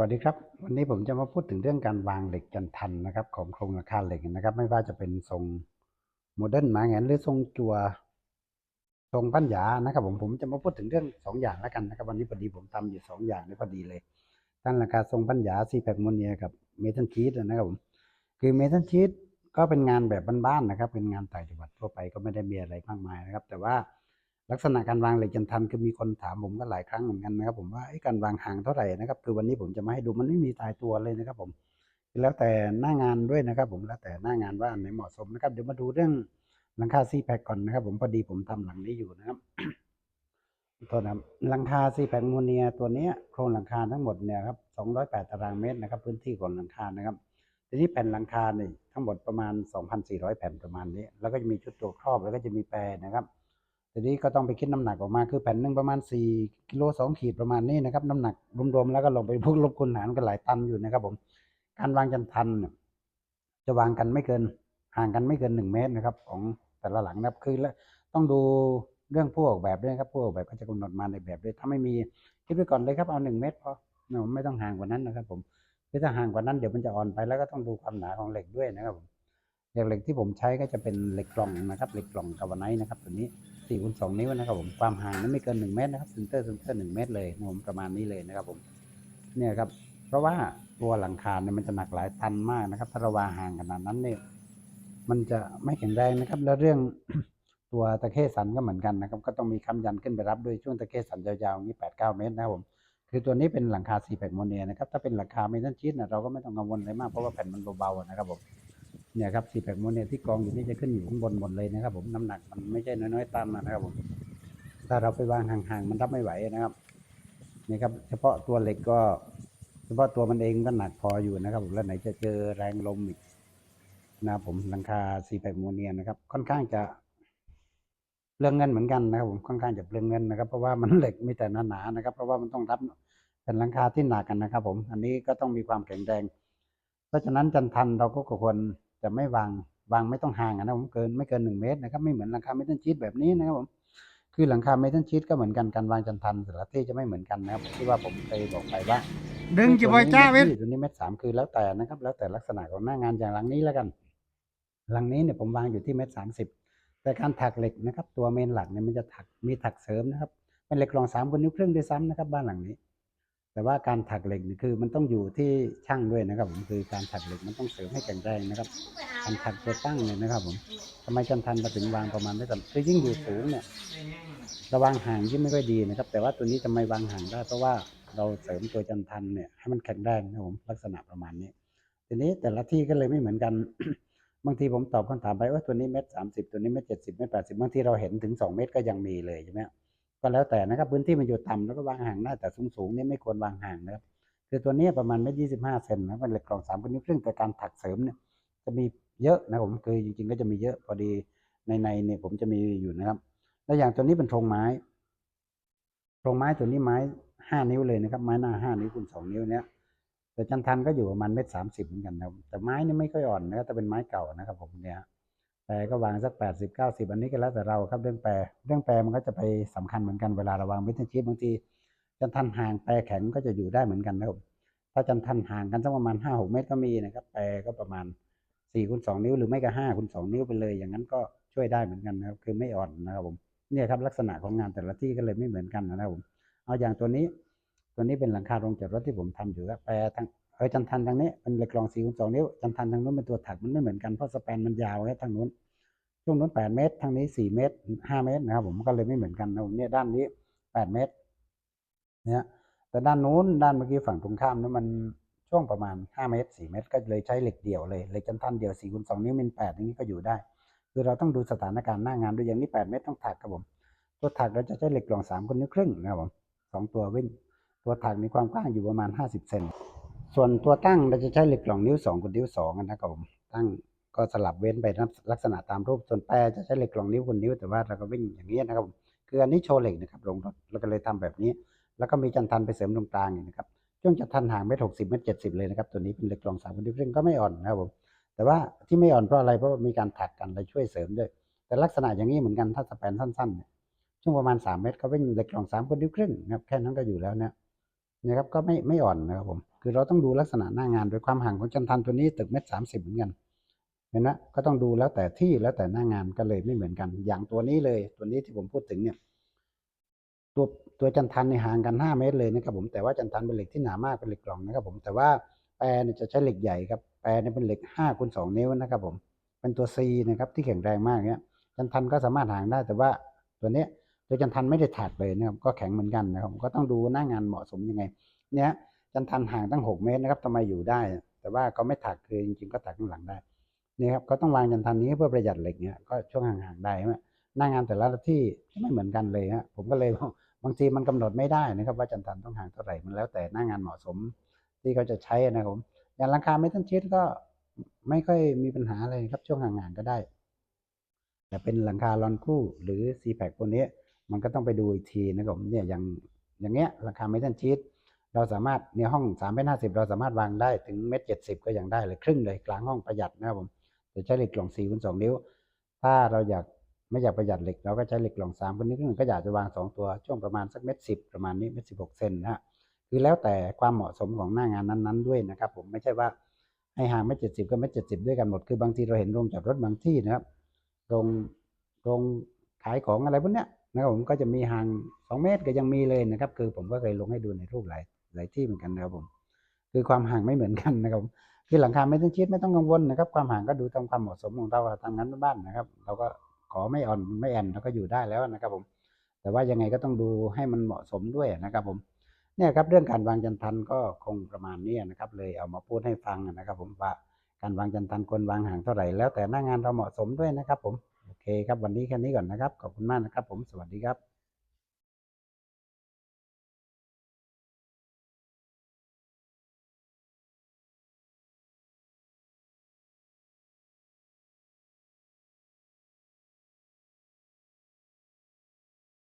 วัสดีครับ วันนี้ผมจะมาพูดถึงเรื่องการวางเหล็กจันทันนะครับ ของโครงหลังคาเหล็กนะครับ ไม่ว่าจะเป็นทรงโมเดิร์นมาแงนหรือทรงจัวทรงปัญญานะครับ ผมผมจะมาพูดถึงเรื่องสองอย่างแล้วกันนะครับ วันนี้พอดีผมทำอยู่สองอย่างนี่พอดีเลยทั้งหลังคาทรงปัญญาซีแพคโมเนียกับเมทัลชีตนะครับผมคือเมทัลชีตก็เป็นงานแบบบ้านๆนะครับ เป็นงานต่างจังหวัดทั่วไปก็ไม่ได้มีอะไรมากมายนะครับ แต่ว่า ลักษณะการวางเหล็กจันทันคือมีคนถามผมก็หลายครั้งเหมือนกันนะครับ ผมว่าเอ๊ะการวางห่างเท่าไหร่นะครับ คือวันนี้ผมจะมาให้ดูมันไม่มีตายตัวเลยนะครับ ผมแล้วแต่หน้างานด้วยนะครับ ผมแล้วแต่หน้างานว่าอันไหนเหมาะสมนะครับเดี๋ยวมาดูเรื่องหลังคาซีแพคก่อนนะครับ ผมพอดีผมทำหลังนี้อยู่นะครับโทษนะหลังคาซีแพคโมเนียตัวนี้โครงหลังคาทั้งหมดเนี่ยครับ208ตารางเมตรนะครับ พื้นที่ของหลังคานะครับทีนี้แผ่นหลังคาเนี่ยทั้งหมดประมาณ2,400แผ่นประมาณนี้ แล้วก็จะมีชุดตัวครอบแล้วก็จะมีแปรนะครับ ทีนี้ก็ต้องไปคิดน้ำหนักออกมาคือแผ่นหนึ่งประมาณ 4กิโล2ขีดประมาณนี้นะครับน้ำหนักรวมๆแล้วก็ลงไปพวกลบคูณหารกันหลายตันอยู่นะครับผมการวางจันทันจะวางกันไม่เกินห่างกันไม่เกิน 1 เมตรนะครับ ของแต่ละหลังนะครับคือแล้วต้องดูเรื่องผู้ออกแบบด้วยครับผู้ออกแบบก็จะกำหนดมาในแบบด้วยถ้าไม่มีคิดไว้ก่อนเลยครับเอา1เมตรพอเนาไม่ต้องห่างกว่านั้นนะครับ ผมถ้าห่างกว่านั้นเดี๋ยวมันจะอ่อนไปแล้วก็ต้องดูความหนาของเหล็กด้วยนะครับผม อย่างเหล็กที่ผมใช้ก็จะเป็นเหล็กกล่องนะครับเหล็กกล่องกาวไนท์นะครับตัวนี้4คูณ2นิ้วนะครับผมความห่างนั้นไม่เกิน 1 เมตรนะครับเซนเตอร์เซนเตอร์1เมตรเลยผมประมาณนี้เลยนะครับผมเนี่ยครับเพราะว่าตัวหลังคาเนี่ยมันจะหนักหลายตันมากนะครับ ถ้าราวางห่างขนาดนั้นเนี่ยมันจะไม่แข็งแรงนะครับ แล้วเรื่องตัวตะเข้สันก็เหมือนกันนะครับ ก็ต้องมีคำยันขึ้นไปรับด้วยช่วงตะเข้สันยาวๆนี้8 9เก้าเมตรนะครับผมคือตัวนี้เป็นหลังคาซีแพคโมเนียนะครับถ้าเป็นหลังคาเมทัลชีตนะเราก็ไม่ต้องกังวลอะไรมากเพราะว่าแผ่นมันเบาๆนะครับผม เนี่ยครับซีแพคโมเนียที่กองอยู่นี่จะขึ้นอยู่ข้างบนหมดเลยนะครับ ผมน้ำหนักมันไม่ใช่น้อยๆตันนะครับผมถ้าเราไปวางห่างๆมันรับไม่ไหวนะครับนี่ครับ เฉพาะตัวเหล็กก็ เฉพาะตัวมันเองก็หนักพออยู่นะครับ ผมแล้วไหนจะเจอแรงลมอีกนะครับผมหลังคาซีแพคโมเนียนะครับ ค่อนข้างจะเปลืองเงินเหมือนกันนะครับ ผมค่อนข้างจะเปลืองเงินนะครับ เพราะว่ามันเหล็กไมีแต่หนาๆนะครับ เพราะว่ามันต้องรับเป็นหลังคาที่หนักกันนะครับ ผม อันนี้ก็ต้องมีความแข็งแรง เพราะฉะนั้นจันทันเราก็ควร จะไม่วางวางไม่ต้องห่างนะผมเกินไม่เกินหนึ่งเมตรนะครับไม่เหมือนหลังคาเมทัลชีตแบบนี้นะครับผมคือหลังคาเมทัลชีตก็เหมือนกันการวางจันทันแต่ละที่จะไม่เหมือนกันนะครับที่ว่าผมเคยบอกไปว่าดึงจะปล่อยจ้าเว้ยตัวนี้เม็ดสามคือแล้วแต่นะครับ แล้วแต่ลักษณะของหน้างานอย่างหลังนี้แล้วกัน หลังนี้เนี่ยผมวางอยู่ที่เม็ดสามสิบแต่การถักเหล็กนะครับ ตัวเมนหลักเนี่ยมันจะถักมีถักเสริมนะครับเป็นเหล็กกรองสามคนนิ้วครึ่งด้วยซ้ำนะครับ บ้านหลังนี้ แต่ว่าการถักเหล็กนี่คือมันต้องอยู่ที่ช่างด้วยนะครับผมคือการถักเหล็กมันต้องเสริมให้แข็งแรงนะครับการถักตัวตั้งเนี่ยนะครับผมทำไมจันทันมาถึงวางประมาณไม่ต่ำคือยิ่งอยู่สูงเนี่ยระวังห่างยิ่งไม่ค่อยดีนะครับ แต่ว่าตัวนี้จะไม่วางห่างได้เพราะว่าเราเสริมตัวจันทันเนี่ยให้มันแข็งแรงนะครับผมลักษณะประมาณนี้ ทีนี้แต่ละที่ก็เลยไม่เหมือนกันบางทีผมตอบคำถามไปว่าตัวนี้เม็ดสามสิบตัวนี้เม็ดเจ็ดสิบเม็ดแปดสิบบางทีเราเห็นถึงสองเม็ดก็ยังมีเลยใช่ไหม ก็แล้วแต่นะครับ พื้นที่มันอยู่ต่ำแล้วก็วางห่างได้แต่สูงสูงๆนี่ไม่ควรวางห่างนะครับคือตัวนี้ประมาณเม็ดยี่สิบห้าเซนนะเป็นเหล็กกรองสามนิ้วครึ่งแต่การถักเสริมเนี่ยจะมีเยอะนะผมคือจริงๆก็จะมีเยอะพอดีในในเนี่ยผมจะมีอยู่นะครับ แล้วอย่างตัวนี้เป็นโครงไม้โครงไม้ตัวนี้ไม้ห้านิ้วเลยนะครับ ไม้หน้าห้านิ้วคูณสองนิ้วเนี้ยแต่จันทันก็อยู่ประมาณเม็ดสามสิบเหมือนกันนะแต่ไม้นี่ไม่ค่อยอ่อนนะครับแต่เป็นไม้เก่านะครับผมเนี่ย แปรก็วางสักแปดสิบเก้าสิบอันนี้ก็แล้วแต่เราครับเรื่องแปรเรื่องแปรมันก็จะไปสำคัญเหมือนกันเวลาเราวางมิเตอร์ชีพบางทีจันทันห่างแปรแข็งก็จะอยู่ได้เหมือนกันนะครับถ้าจันทันห่างกันสักประมาณห้าหกเมตรก็มีนะครับ แปรก็ประมาณสี่คูณสองนิ้วหรือไม่ก็ห้าคูณสองนิ้วไปเลย อย่างนั้นก็ช่วยได้เหมือนกันนะครับ คือไม่อ่อนนะครับผมเนี่ยครับลักษณะของงานแต่ละที่ก็เลยไม่เหมือนกันนะครับผมเอาอย่างตัวนี้ ตัวนี้เป็นหลังคาโรงจอดรถที่ผมทำอยู่ครับแปรทาง เออจันทันทางนี้เป็นเหล็กกรองสี่คูณสองนิ้วจันทันทางนู้นเป็นตัวถักมันไม่เหมือนกันเพราะสแปนมันยาวครับทางนู้นช่วงนู้นแปดเมตรทางนี้สี่เมตรห้าเมตรนะครับผมก็เลยไม่เหมือนกันนะผมเนี่ยด้านนี้แปดเมตรเนี่ยแต่ด้านนู้นด้านเมื่อกี้ฝั่งตรงข้ามนั้นมันช่วงประมาณ5เมตร4เมตร ก็เลยใช้เหล็กเดี่ยวเลยเหล็กจันทันเดี่ยว4คูณ2นิ้วมิล8อย่างนี้ก็อยู่ได้ คือเราต้องดูสถานการณ์หน้างานด้วยอย่างนี้8เมตรต้องถักครับผมตัวถักเราจะใช้เหล็กกล่อง3คูณนิ้วครึ่งนะครับผมสองตัววิ่งตัวถักมีความกว้างอยู่ประมาณ50เซน ส่วนตัวตั้งเราจะใช้เหล็กกล่องนิ้ว2คูณนิ้ว2นะครับผมตั้งก็สลับเว้นไปลักษณะตามรูปส่วนแปรจะใช้เหล็กกล่องนิ้วคูณนิ้วแต่ว่าเราก็วิ่งอย่างนี้นะครับผมคืออันนี้โชว์เหล็กนะครับลงรถเราก็เลยทำแบบนี้ แล้วก็มีจันทันไปเสริมตรงกลางอย่างนะครับช่วงจันทันห่างเมตรหกสิบเมตรเจ็ดสิบเลยนะครับตัวนี้เป็นเหล็กกรองสามคนที่ซึ่งก็ไม่อ่อนนะครับผมแต่ว่าที่ไม่อ่อนเพราะอะไรเพราะมีการถักกันเลยช่วยเสริมด้วย แต่ลักษณะอย่างนี้เหมือนกันถ้าสแปนสั้นๆเนี่ยช่วงประมาณสามเมตรก็วิ่งเหล็กกรองสามคนนิ้วครึ่งนะครับแค่นั้นก็อยู่แล้วนะนะครับก็ไม่ไม่อ่อนนะครับผม คือเราต้องดูลักษณะหน้างาน โดยความห่างของจันทันตัวนี้ตึกเม็ดสามสิบเหมือนกันเห็นไหมก็ต้องดูแล้วแต่ที่แล้วแต่หน้างานก็เลยไม่เหมือนกัน อย่างตัวนี้เลยตัวนี้ที่ผมพูดถึงเนี่ยตัวตัวจันทันในห่างกัน 5 เมตรเลยนะครับผมแต่ว่าจันทันเป็นเหล็กที่หนามากเป็นเหล็กกล่องนะครับผมแต่ว่าแปรเนี่ยจะใช้เหล็กใหญ่ครับแปรเนี่ยเป็นเหล็ก5คูณ2นิ้วนะครับผมเป็นตัว C นะครับที่แข็งแรงมากเนี่ยจันทันก็สามารถห่างได้แต่ว่าตัวเนี้ยตัวจันทันไม่ได้ถักเลยนะครับก็แข็งเหมือนกันนะครับก็ต้องดูหน้างานเหมาะสมยังไง เนี่ย จันทันห่างตั้ง 6 เมตรนะครับทำไมอยู่ได้ แต่ว่าก็ไม่ถักคือจริงๆก็ถักข้างหลังได้นี่ครับก็ต้องวางจันทันนี้เพื่อประหยัดเหล็กเนี่ยก็ช่วงห่างๆได้ไหมหน้างานแต่ละที่ไม่เหมือนกันเลยฮะผมก็เลยบางทีมันกำหนดไม่ได้นะครับ ว่าจันทันต้องห่างเท่าไหร่มันแล้วแต่หน้างานเหมาะสมที่เขาจะใช้นะครับผมอย่างราคาไม่ต้นชิดก็ไม่ค่อยมีปัญหาอะไรครับช่วงห่างๆก็ได้แต่เป็นหลังคาลอนคู่หรือ c p a c พวกนี้มันก็ต้องไปดูอีกทีนะครับผมเนี่ยอย่างอย่างเงี้ยราคาไม่ต้นชิด เราสามารถในห้อง3เมตรห้าสิบเราสามารถวางได้ถึงเมตรเจ็ดสิบก็ยังได้เลยครึ่งเลยกลางห้องประหยัดนะครับผมจะใช้เหล็กกล่อง4คูณ2นิ้ว ถ้าเราอยากไม่อยากประหยัดเหล็กเราก็ใช้เหล็กกล่อง3คูณนิ้วก็อยากจะวาง2ตัวช่วงประมาณสักเมตรสิบประมาณนี้เมตรสิบหกเซนนะฮะคือแล้วแต่ความเหมาะสมของหน้างานนั้นๆด้วยนะครับผมไม่ใช่ว่าให้ห่างเมตรเจ็ดสิบก็เมตรเจ็ดสิบด้วยกันหมด คือบางทีเราเห็นโรงจอดรถบางที่นะครับโรงโรงขายของอะไรพวกเนี้ยนะครับผมก็จะมีห่างสองเมตรก็ยังมีเลยนะครับ คือผมก็เคยลงให้ดูในรูปหลาย หลายที่เหมือนกันนะครับผม คือความห่างไม่เหมือนกันนะครับคือหลังคาไม่ต้องชิดไม่ต้องกังวลนะครับ ความห่างก็ดูตามความเหมาะสมของเราทางนั้นบ้านนะครับ เราก็ขอไม่อ่อนไม่แอนเราก็อยู่ได้แล้วนะครับผม แต่ว่ายังไงก็ต้องดูให้มันเหมาะสมด้วยนะครับผมเนี่ยครับเรื่องการวางจันทันก็คงประมาณนี้นะครับ เลยเอามาพูดให้ฟังนะครับ ผมว่าการวางจันทันควรวางห่างเท่าไหร่แล้วแต่หน้างานเราเหมาะสมด้วยนะครับ ผมโอเคครับวันนี้แค่นี้ก่อนนะครับขอบคุณมากนะครับ ผมสวัสดีครับ